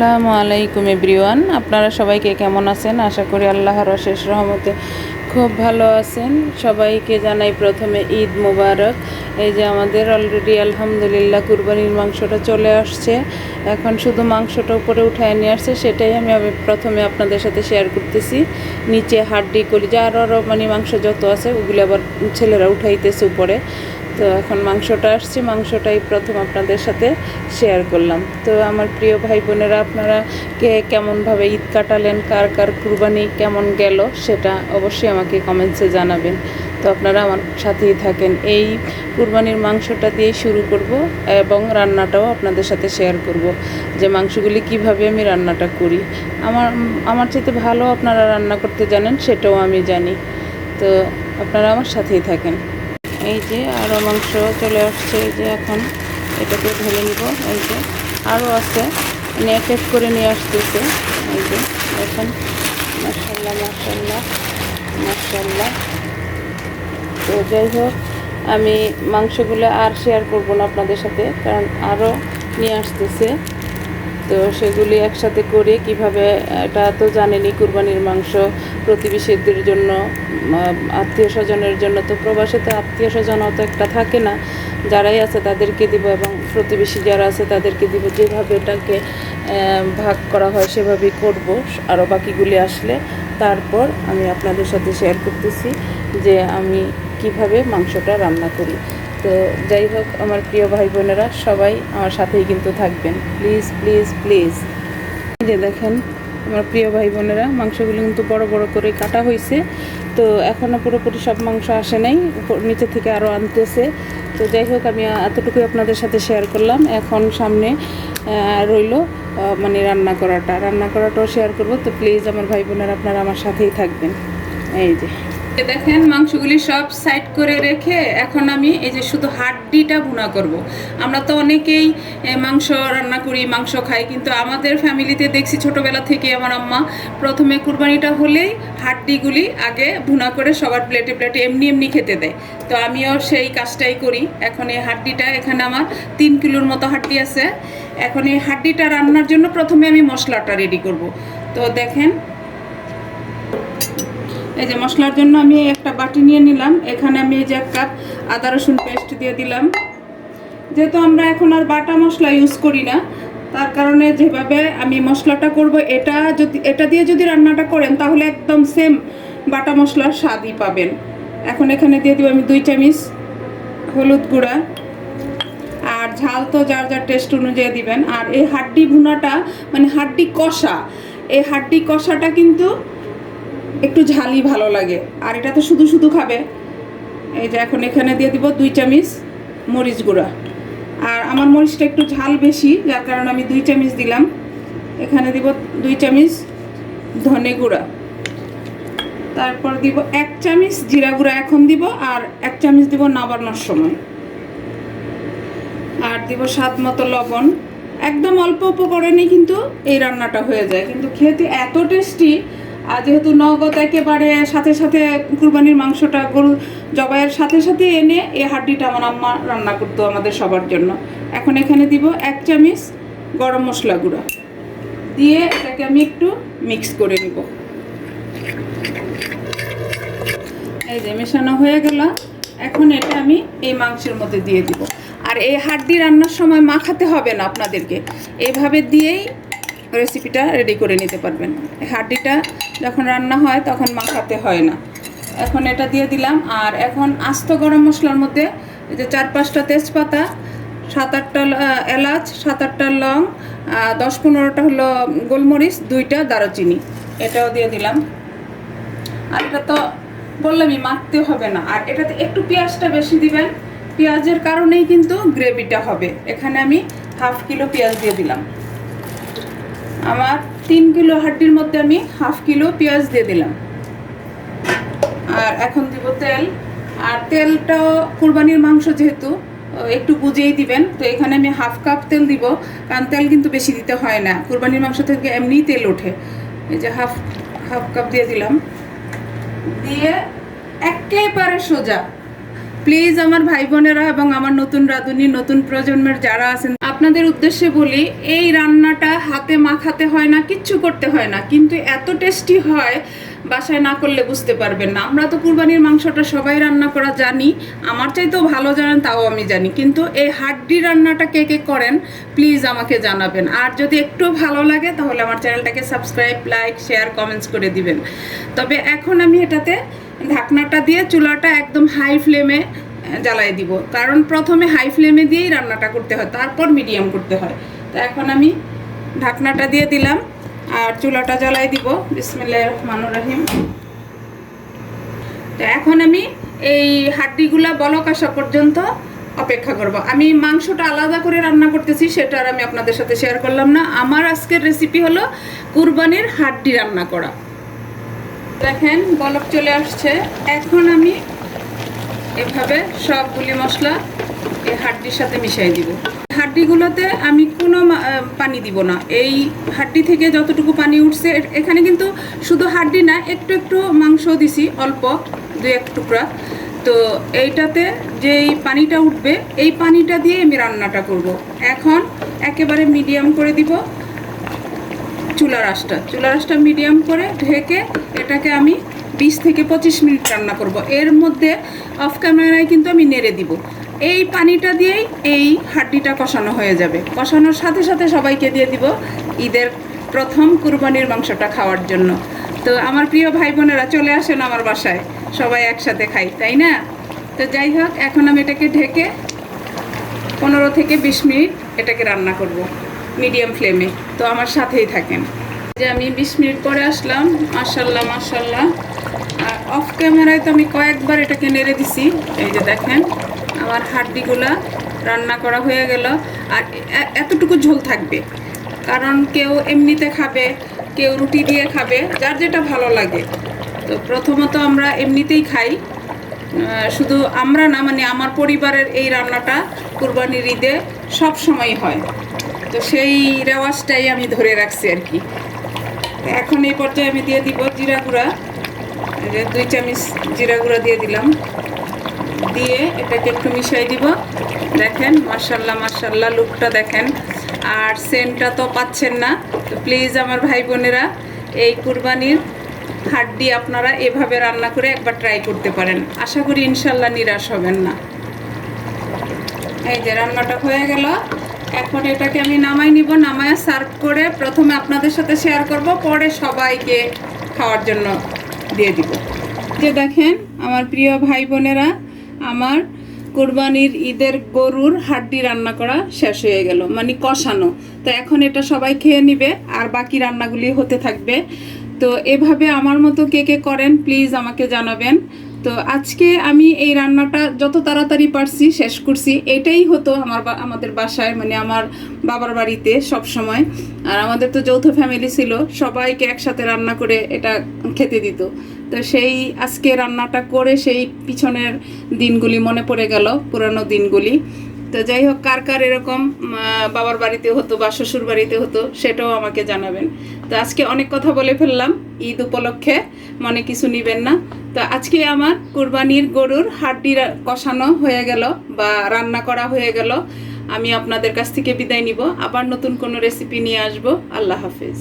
আসসালামু আলাইকুম এভরিওয়ান। আপনারা সবাইকে কেমন আছেন? আশা করি আল্লাহর অশেষ রহমতে খুব ভালো আছেন। সবাইকে জানাই প্রথমে ঈদ মুবারক। এই যে আমাদের অলরেডি আলহামদুলিল্লাহ কুরবানির মাংসটা চলে আসছে। এখন শুধু মাংসটা উপরে উঠায় নিয়ে আসছে, সেটাই আমি প্রথমে আপনাদের সাথে শেয়ার করতেছি। নিচে হাড্ডি, কলিজা আরও আরও মানে মাংস যত আছে, ওগুলো আবার ছেলেরা উঠাইতেছে উপরে। তো এখন মাংসটা আসছে, মাংসটাই প্রথম আপনাদের সাথে শেয়ার করলাম। তো আমার প্রিয় ভাই বোনেরা, আপনারা কে কেমনভাবে ঈদ কাটালেন, কার কার কুরবানি কেমন গেল, সেটা অবশ্যই আমাকে কমেন্টসে জানাবেন। তো আপনারা আমার সাথেই থাকেন। এই কুরবানির মাংসটা দিয়েই শুরু করব এবং রান্নাটাও আপনাদের সাথে শেয়ার করব যে মাংসগুলি কীভাবে আমি রান্নাটা করি। আমার আমার চাইতে ভালো আপনারা রান্না করতে জানেন, সেটাও আমি জানি। তো আপনারা আমার সাথেই থাকেন। এই যে আরও মাংস চলে আসছে, এই যে এখন এটাকে ঢেলে নিব, এই যে আরও আছে। এক এক করে নিয়ে আসতেছে, এই যে এখন। মার্শাল্লাহ মার্শাল্লাহ মার্শাল্লাহ তো যাই হোক, আমি মাংসগুলো আর শেয়ার করব না আপনাদের সাথে, কারণ আরও নিয়ে আসতেছে। তো সেগুলি একসাথে করে কীভাবে, এটা তো জানেনই কুরবানির মাংস প্রতিবেশীদের জন্য আত্মীয় স্বজনের জন্য তো প্রবাসে তো আত্মীয় স্বজন অত একটা থাকে না। যারাই আছে তাদেরকে দিব এবং প্রতিবেশী যারা আছে তাদেরকে দিব। যেভাবে এটাকে ভাগ করা হয় সেভাবেই করব। আরও বাকিগুলি আসলে তারপর আমি আপনাদের সাথে শেয়ার করতেছি যে আমি কীভাবে মাংসটা রান্না করি। তো যাই হোক, আমার প্রিয় ভাই বোনেরা সবাই আমার সাথেই কিন্তু থাকবেন। Please please please. যে দেখেন, আমার প্রিয় ভাই বোনেরা মাংসগুলো কিন্তু বড় বড় করে কাটা হয়েছে তো এখনও পুরোপুরি সব মাংস আসে নাই নিচে থেকে আরও আনতেছে। তো যাই হোক, আমি এতটুকুই আপনাদের সাথে শেয়ার করলাম। এখন সামনে রইল মানে রান্না করাটা। রান্না করাটাও শেয়ার করব। তো প্লিজ আমার ভাই বোনেরা আপনারা আমার সাথেই থাকবেন। এই যে। দেখেন, মাংসগুলি সব সাইড করে রেখে এখন আমি এই যে শুধু হাড্ডিটা ভুনা করব। আমরা তো অনেকেই মাংস রান্না করি, মাংস খাই, কিন্তু আমাদের ফ্যামিলিতে দেখছি ছোটবেলা থেকে আমার আম্মা প্রথমে কুরবানিটা হলেই হাড্ডিগুলি আগে ভুনা করে সবার প্লেটে প্লেটে এমনি এমনি খেতে দেয়। তো আমিও সেই কাজটাই করি। এখন এই হাড্ডিটা, এখানে আমার তিন কিলোর মতো হাড্ডি আছে। এখন এই হাড্ডিটা রান্নার জন্য প্রথমে আমি মশলাটা রেডি করব। তো দেখেন এই যে মশলার জন্য আমি একটা বাটি নিয়ে নিলাম। এখানে আমি এই যে এক কাপ আদা রসুন পেস্ট দিয়ে দিলাম। যেহেতু আমরা এখন আর বাটা মশলা ইউজ করি না, তার কারণে যেভাবে আমি মশলাটা করব, এটা যদি, এটা দিয়ে যদি রান্নাটা করেন, তাহলে একদম সেম বাটা মশলার স্বাদই পাবেন। এখন এখানে দিয়ে দিব আমি দুই চামচ হলুদ গুঁড়া। আর ঝাল তো যার যার টেস্ট অনুযায়ী দিবেন। আর এই হাড্ডি ভুনাটা মানে হাড্ডি কষা, এই হাড্ডি কষাটা কিন্তু একটু ঝালই ভালো লাগে। আর এটা তো শুধু শুধু খাবে। এই যে এখন এখানে দিয়ে দিব দুই চামচ মরিচ গুঁড়া। আর আমার মরিচটা একটু ঝাল বেশি, যার কারণে আমি দুই চামচ দিলাম। এখানে দিব দুই চামচ ধনে গুঁড়া। তারপর দিব এক চামচ জিরা গুঁড়া এখন দিব, আর এক চামচ দিব নাবানোর সময়। আর দিব স্বাদ মতো লবণ। একদম অল্প উপকরণেই কিন্তু এই রান্নাটা হয়ে যায়। কিন্তু খেতে এত টেস্টি আর যেহেতু নগদ একেবারে সাথে সাথে কুরবানির মাংসটা গরু জবাইয়ের সাথে সাথে এনে এই হাড্ডিটা আমার আম্মা রান্না করতো আমাদের সবার জন্য। এখন এখানে দিব এক চামচ গরম মশলা গুঁড়া। দিয়ে এটাকে আমি একটু মিক্স করে নিব। এই যে মেশানো হয়ে গেল। এখন এটা আমি এই মাংসের মধ্যে দিয়ে দিব। আর এই হাড্ডি রান্নার সময় মাখাতে হবে না আপনাদেরকে। এইভাবে দিয়েই রেসিপিটা রেডি করে নিতে পারবেন। হাড্ডিটা যখন রান্না হয় তখন মাখাতে হয় না। এখন এটা দিয়ে দিলাম। আর এখন আস্ত গরম মশলার মধ্যে যে চার পাঁচটা তেজপাতা, সাত আটটা এলাচ, সাত আটটা লং দশ পনেরোটা হলো গোলমরিচ, দুইটা দারুচিনি। এটাও দিয়ে দিলাম। আর এটা তো বললামই মাখতে হবে না। আর এটাতে একটু পেঁয়াজটা বেশি দিবেন। পেঁয়াজের কারণেই কিন্তু গ্রেভিটা হবে। এখানে আমি হাফ কিলো পেঁয়াজ দিয়ে দিলাম। আমার তিন কিলো হাড্ডির মধ্যে আমি হাফ কিলো পেঁয়াজ দিয়ে দিলাম। আর এখন দিব তেল। আর তেলটাও কুরবানির মাংস যেহেতু একটু বুঝেই দিবেন। তো এখানে আমি হাফ কাপ তেল দিব, কারণ তেল কিন্তু বেশি দিতে হয় না। কুরবানির মাংস থেকে এমনিই তেল ওঠে। এই যে হাফ হাফ কাপ দিয়ে দিলাম। দিয়ে একেবারে সোজা। প্লিজ আমার ভাই বোনেরা এবং আমার নতুন রাঁধুনি, নতুন প্রজন্মের যারা আছেন আপনাদের উদ্দেশ্যে বলি, এই রান্নাটা হাতে মাখাতে হয় না, কিচ্ছু করতে হয় না। কিন্তু এত টেস্টি হয়, বাসায় না করলে বুঝতে পারবেন না। আমরা তো কুরবানির মাংসটা সবাই রান্না করা জানি। আমার চাইতেও ভালো জানেন, তাও আমি জানি। কিন্তু এই হাড্ডি রান্নাটা কে কে করেন প্লিজ আমাকে জানাবেন। আর যদি একটু ভালো লাগে, তাহলে আমার চ্যানেলটাকে সাবস্ক্রাইব লাইক শেয়ার কমেন্টস করে দিবেন। তবে এখন আমি এটাতে ঢাকনাটা দিয়ে চুলাটা একদম হাই ফ্লেমে জ্বালাই দিব। কারণ প্রথমে হাই ফ্লেমে দিয়েই রান্নাটা করতে হয়, তারপর মিডিয়াম করতে হয়। তো এখন আমি ঢাকনাটা দিয়ে দিলাম আর চুলাটা জ্বালাই দিব। বিসমিল্লাহ রহমান রাহিম। তো এখন আমি এই হাড্ডিগুলা বলক আসা পর্যন্ত অপেক্ষা করব। আমি মাংসটা আলাদা করে রান্না করতেছি, সেটা আর আমি আপনাদের সাথে শেয়ার করলাম না। আমার আজকের রেসিপি হলো কুরবানির হাড্ডি রান্না করা। দেখেন, বলক চলে আসছে। এখন আমি এভাবে সবগুলি মশলা এই হাড্ডির সাথে মিশিয়ে দিব। হাড্ডিগুলোতে আমি কোনো পানি দিব না। এই হাড্ডি থেকে যতটুকু পানি উঠছে এখানে কিন্তু শুধু হাড্ডি না, একটু একটু মাংস দিছি, অল্প দু এক টুকরা। তো এইটাতে যেই পানিটা উঠবে, এই পানিটা দিয়ে আমি রান্নাটা করব। এখন একেবারে মিডিয়াম করে দিব চুলার আঁচটা চুলার আঁচটা মিডিয়াম করে ঢেকে এটাকে আমি বিশ থেকে পঁচিশ মিনিট রান্না করব। এর মধ্যে অফ ক্যামেরায় কিন্তু আমি নেড়ে দিব। এই পানিটা দিয়েই এই হাড্ডিটা কষানো হয়ে যাবে। কষানোর সাথে সাথে সবাইকে দিয়ে দিব ঈদের প্রথম কুরবানির মাংসটা খাওয়ার জন্য। তো আমার প্রিয় ভাই বোনেরা, চলে আসেন আমার বাসায়। সবাই একসাথে খাই, তাই না? তো যাই হোক, এখন আমি এটাকে ঢেকে পনেরো থেকে বিশ মিনিট এটাকে রান্না করব মিডিয়াম ফ্লেমে। তো আমার সাথেই থাকেন। যে আমি বিশ মিনিট পরে আসলাম মার্শাল্লাহ মার্শাল্লাহ আর অফ ক্যামেরায় তো আমি কয়েকবার এটাকে নেড়ে দিছি। এই যে দেখেন, আমার হাড্ডিগুলা রান্না করা হয়ে গেল। আর এতটুকু ঝোল থাকবে। কারণ কেউ এমনিতে খাবে, কেউ রুটি দিয়ে খাবে, যার যেটা ভালো লাগে। তো প্রথমত আমরা এমনিতেই খাই। শুধু আমরা না মানে আমার পরিবারের এই রান্নাটা কুরবানির ঈদে সব সময় হয়। তো সেই রেওয়াজটাই আমি ধরে রাখছি আর কি। এখন এই পর্যায়ে আমি দিয়ে দিব জিরা গুঁড়া। দুই চামচ জিরা গুঁড়া দিয়ে দিলাম। দিয়ে এটাকে একটু মিশাই দিব। দেখেন মার্শাল্লাহ মার্শাল্লাহ লুকটা দেখেন। আর সেন্টটা তো পাচ্ছেন না। তো প্লিজ আমার ভাই বোনেরা, এই কুরবানির হাড্ডি আপনারা এভাবে রান্না করে একবার ট্রাই করতে পারেন। আশা করি ইনশাল্লাহ নিরাশ হবেন না। এই যে রান্নাটা হয়ে গেল। এখন এটাকে আমি নামাই নিব, নামায় সার্ভ করে প্রথমে আপনাদের সাথে শেয়ার করব, পরে সবাইকে খাওয়ার জন্য। দিয়ে দিব। যে দেখেন, আমার প্রিয় ভাই বোনেরা, আমার কোরবানির ঈদের গরুর হাড্ডি রান্না করা শেষ হয়ে গেল মানে কষানো। তো এখন এটা সবাই খেয়ে নিবে, আর বাকি রান্নাগুলি হতে থাকবে। তো এভাবে আমার মতো কে কে করেন প্লিজ আমাকে জানাবেন। তো আজকে আমি এই রান্নাটা যত তাড়াতাড়ি পারছি শেষ করছি। এটাই হতো আমার আমাদের বাসায় মানে আমার বাবার বাড়িতে সব সময় আর আমাদের তো যৌথ ফ্যামিলি ছিল, সবাইকে একসাথে রান্না করে এটা খেতে দিত। তো সেই আজকে রান্নাটা করে সেই পিছনের দিনগুলি মনে পড়ে গেল, পুরানো দিনগুলি। তো যাই হোক, কার কার এরকম বাবার বাড়িতে হতো বা শ্বশুর বাড়িতে হতো, সেটাও আমাকে জানাবেন। তো আজকে অনেক কথা বলে ফেললাম ঈদ উপলক্ষে, মনে কিছু নিবেন না। তো আজকে আমার কুরবানির গরুর হাড্ডি কষানো হয়ে গেল বা রান্না করা হয়ে গেল। আমি আপনাদের কাছ থেকে বিদায় নিব। আবার নতুন কোনো রেসিপি নিয়ে আসব। আল্লাহ হাফিজ।